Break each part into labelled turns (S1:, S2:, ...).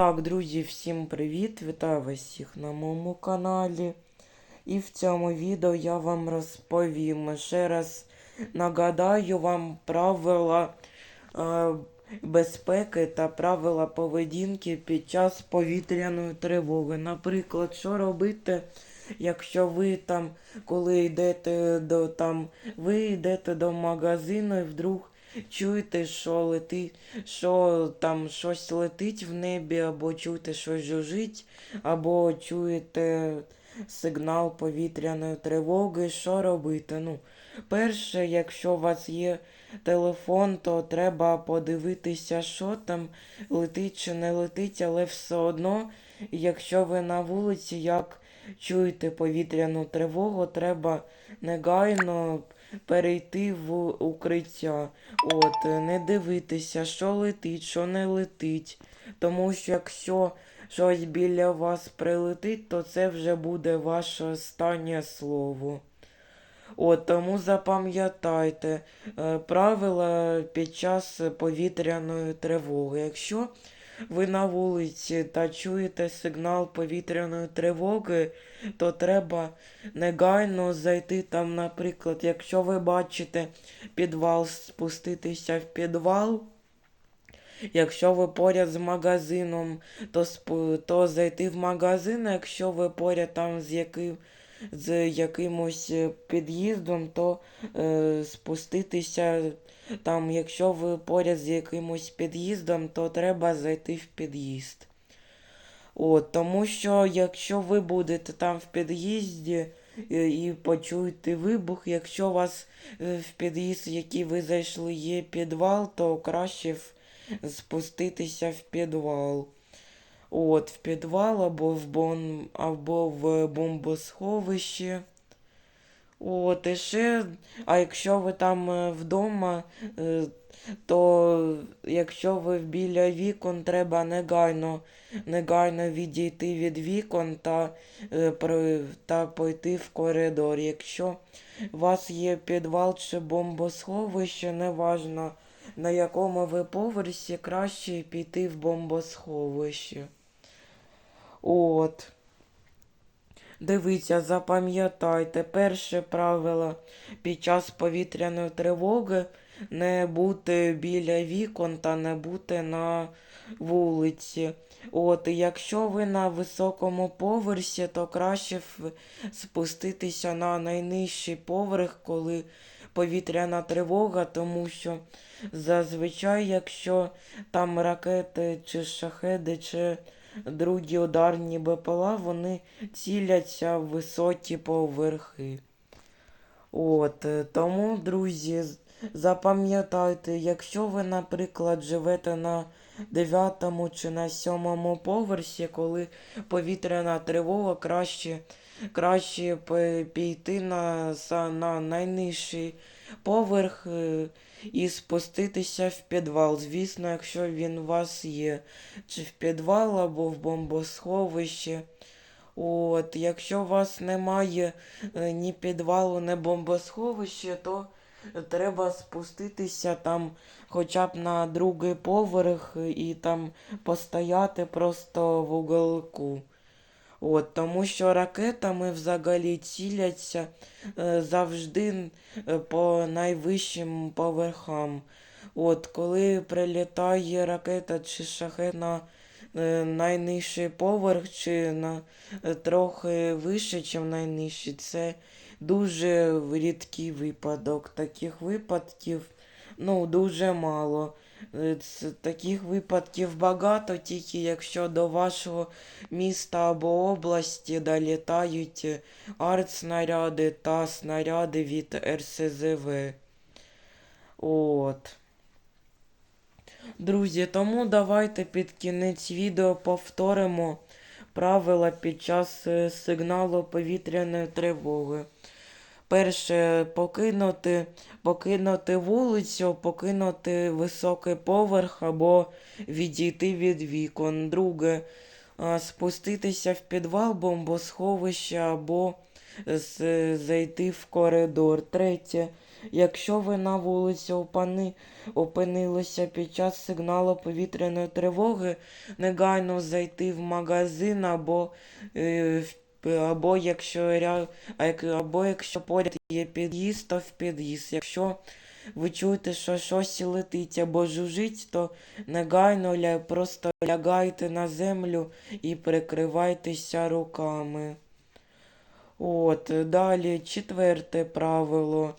S1: Так, друзі, всім привіт! Вітаю вас всіх на моєму каналі. І в цьому відео я вам розповім. Ще раз нагадаю вам правила е, безпеки та правила поведінки під час повітряної тривоги. Наприклад, що робити, якщо ви там, коли йдете до там, ви йдете до магазину і вдруг чуєте, що летить, що там щось летить в небі, або чуєте, що жужить, або чуєте сигнал повітряної тривоги, що робити? Ну, перше, якщо у вас є телефон, то треба подивитися, що там летить чи не летить, але все одно, якщо ви на вулиці, як чуєте повітряну тривогу, треба негайно перейти в укриття. От, не дивитися, що летить, що не летить. Тому що якщо щось біля вас прилетить, то це вже буде ваше останнє слово. От, тому запам'ятайте е, правила під час повітряної тривоги. Якщо ви на вулиці та чуєте сигнал повітряної тривоги, то треба негайно зайти там, наприклад, якщо ви бачите підвал, спуститися в підвал. Якщо ви поряд з магазином, то, то зайти в магазин, а якщо ви поряд там з яким, з якимось е, під'їздом, то е, спуститися там, якщо ви поряд з якимось під'їздом, то треба зайти в під'їзд. От, тому що якщо ви будете там в під'їзді е, і почуєте вибух, якщо у вас е, в під'їзд, в який ви зайшли, є підвал, то краще спуститися в підвал. От, в підвал або в бон... або в бомбосховище. От, і ще, а якщо ви там е, вдома, е, то якщо ви біля вікон, треба негайно, негайно відійти від вікон та, е, та пойти в коридор. Якщо у вас є підвал чи бомбосховище, неважно на якому ви поверсі, краще піти в бомбосховище. От. Дивіться, запам'ятайте, перше правило під час повітряної тривоги не бути біля вікон та не бути на вулиці. От, якщо ви на високому поверсі, то краще спуститися на найнижчий поверх, коли повітряна тривога, тому що зазвичай, якщо там ракети чи шахеди, чи другі ударні БПЛА, вони ціляться в високі поверхи. От, е, тому, друзі, запам'ятайте, якщо ви, наприклад, живете на дев'ятому чи на сьомому поверсі, коли повітряна тривога, краще, краще піти на, на найнижчий поверх е, і спуститися в підвал. Звісно, якщо він у вас є, чи в підвал або в бомбосховище. От, якщо у вас немає е, ні підвалу, ні бомбосховища, то треба спуститися там хоча б на другий поверх і там постояти просто в уголку. От, тому що ракетами взагалі ціляться е, завжди е, по найвищим поверхам. От, коли прилітає ракета чи шахет на е, найнижчий поверх, чи на е, трохи вище, ніж найнижчий, це дуже рідкий випадок. Таких випадків ну, дуже мало. Е, Таких випадків багато, тільки якщо до вашого міста або області долітають артснаряди та снаряди від РСЗВ. От. Друзі, тому давайте під кінець відео повторимо правила під час е, сигналу повітряної тривоги. Перше, покинути, покинути вулицю, покинути високий поверх або відійти від вікон. Друге, спуститися в підвал бомбосховища або зайти в коридор. Третє, Якщо ви на вулиці опани... опинилися під час сигналу повітряної тривоги, негайно зайти в магазин або, е, в- або, якщо, або якщо поряд є під'їзд, то в під'їзд. Якщо ви чуєте, що щось летить або жужить, то негайно ля... просто лягайте на землю і прикривайтеся руками. От, далі четверте правило.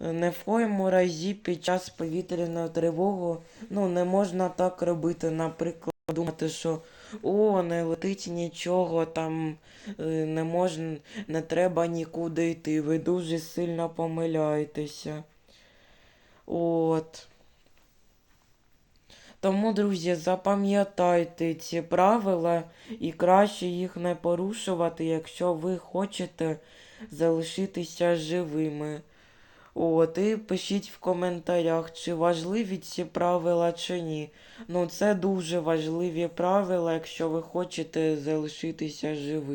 S1: Не в коєму разі під час повітряної тривоги, ну, не можна так робити, наприклад, думати, що о, не летить нічого, там е, не можна, не треба нікуди йти. Ви дуже сильно помиляєтеся. От. Тому, друзі, запам'ятайте ці правила і краще їх не порушувати, якщо ви хочете залишитися живими. От, і пишіть в коментарях, чи важливі ці правила, чи ні. Ну, це дуже важливі правила, якщо ви хочете залишитися живими.